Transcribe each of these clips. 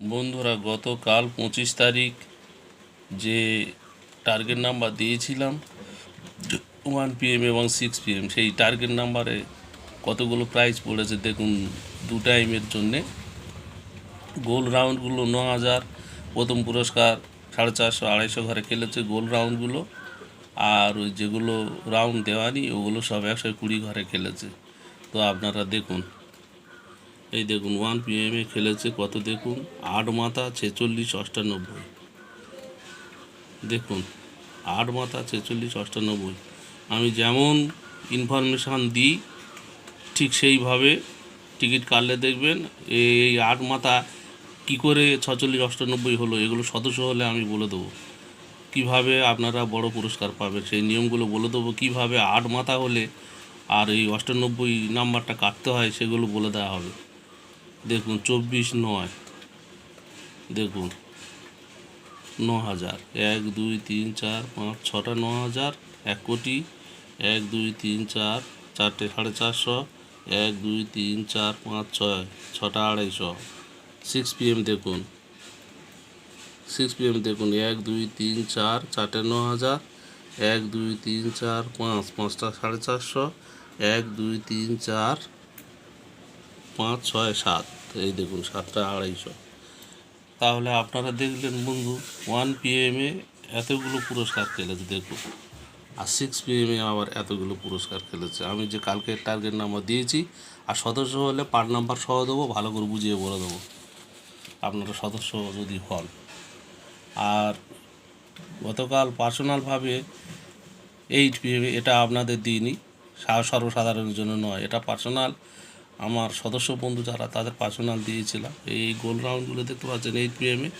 বন্ধুরা, গতকাল পঁচিশ তারিখ যে টার্গেট নাম্বার দিয়েছিলাম ওয়ান পিএম এবং সিক্স পিএম সেই টার্গেট নাম্বারে কতগুলো প্রাইজ পড়েছে দেখুন, দু টাইমের জন্যে। গোল রাউন্ডগুলো ন হাজার, প্রথম পুরস্কার সাড়ে চারশো, আড়াইশো ঘরে খেলেছে গোল রাউন্ডগুলো আর ওই যেগুলো রাউন্ড দেওয়ানি ওগুলো সব একশো কুড়ি ঘরে খেলেছে। তো আপনারা দেখুন এই দেখুন ওয়ান পিএমে খেলেছে কত দেখুন? আট মাথা ছেচল্লিশ অষ্টানব্বই। দেখুন, আট মাথা ছেচল্লিশ অষ্টানব্বই। আমি যেমন ইনফরমেশান দিই, ঠিক সেইভাবে টিকিট কাটলে দেখবেন, এই আট মাথা কী করে ছচল্লিশ অষ্টানব্বই হলো, এগুলো সদস্য হলে আমি বলে দেবো। কীভাবে আপনারা বড় পুরস্কার পাবেন, সেই নিয়মগুলো বলে দেবো। কীভাবে আট মাথা হলে আর এই অষ্টানব্বই নাম্বারটা কাটতে হয়, সেগুলো বলে দেওয়া হবে। দেখুন, চব্বিশ নয়। দেখুন ন হাজার এক, দুই, তিন, চার, পাঁচ, ছটা ন হাজার এক কোটি। এক, দুই, তিন, চার, চারটে, সাড়ে চারশো। এক, দুই, তিন, চার, পাঁচ, ছয়, ছটা, আড়াইশো। সিক্স পিএম দেখুন। সিক্স পিএম দেখুন। এক, দুই, তিন, চার, চারটে ন হাজার এক, দুই, তিন, চার, পাঁচ, পাঁচটা, সাড়ে চারশো। এক, দুই, তিন, চার, পাঁচ, ছয়, সাত। এই দেখুন, সাতটা আড়াইশো। তাহলে আপনারা দেখলেন বন্ধু ওয়ান পিএমে এতগুলো পুরস্কার খেলেছে, দেখুন। আর সিক্স পিএমে আবার এতগুলো পুরস্কার খেলেছে। আমি যে কালকে টার্গেট নাম্বার দিয়েছি, আর সদস্য হলে পার নাম্বার সহ দেবো, ভালো করে বুঝিয়ে বলে দেবো। আপনারা সদস্য যদি হন। আর গতকাল পার্সোনালভাবে এইট পিএমে এটা আপনাদের দিইনি সর্বসাধারণের জন্য নয়, এটা পার্সোনাল আমার সদস্য বন্ধু যারা তাদের পার্সোনাল দিয়েছিলাম। এই গোল রাউন্ডগুলো দেখতে পাচ্ছেন এইট পিএমে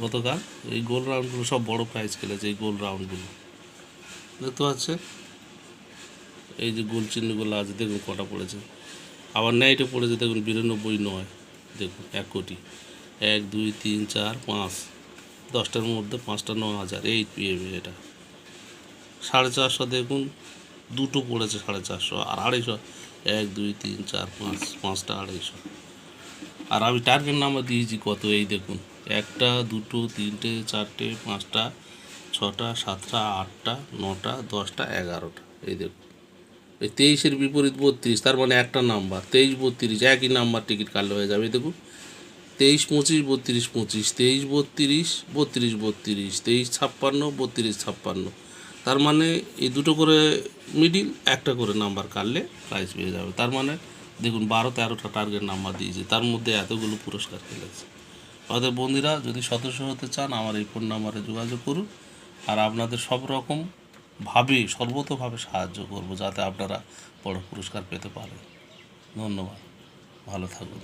গতকাল, এই গোল রাউন্ডগুলো সব বড় প্রাইজ খেলেছে, এই গোল রাউন্ডগুলো। দেখতে পাচ্ছে? এই যে গোল চিহ্নগুলো আছে, দেখুন কটা পড়েছে। আবার নাইটে পড়েছে, দেখুন বিরানব্বই নয়। দেখুন, এক কোটি। এক, দুই, তিন, চার, পাঁচ। দশটার মধ্যে পাঁচটা ন হাজার এইট পিএমে এটা। সাড়ে চারশো, দেখুন, দুটো পড়েছে সাড়ে চারশো, আর আড়াইশো। এক, দুই, তিন, চার, পাঁচ, পাঁচটা, আড়াইশো। আর আমি টার্গেট নাম্বার দিয়েছি কত? এই দেখুন, একটা, দুটো, তিনটে, চারটে, পাঁচটা, ছটা, সাতটা, আটটা, নটা, দশটা, এগারোটা। এই দেখুন, এই তেইশের বিপরীত বত্রিশ, তার মানে একটা নাম্বার তেইশ, বত্রিশ, একই নাম্বার টিকিট কাটলে হয়ে যাবে। দেখুন, তেইশ, পঁচিশ, বত্রিশ, পঁচিশ, তেইশ, বত্রিশ বত্রিশ বত্রিশ, তেইশ, ছাপ্পান্ন, বত্রিশ, ছাপ্পান্ন তার মানে এই দুটো করে মিডিল একটা করে নাম্বার কাটলে প্রাইজ পেয়ে যাবে। তার মানে দেখুন, বারো তেরোটা টার্গেট নাম্বার দিয়েছে। তার মধ্যে এতগুলো পুরস্কার খেলেছে আমাদের বন্ধুরা, যদি সদস্য হতে চান, আমার এই ফোন নাম্বারে যোগাযোগ করুন। আর আপনাদের সব রকম ভাবে, সর্বতভাবে সাহায্য করব, যাতে আপনারা বড় পুরস্কার পেতে পারেন। ধন্যবাদ। ভালো থাকুন।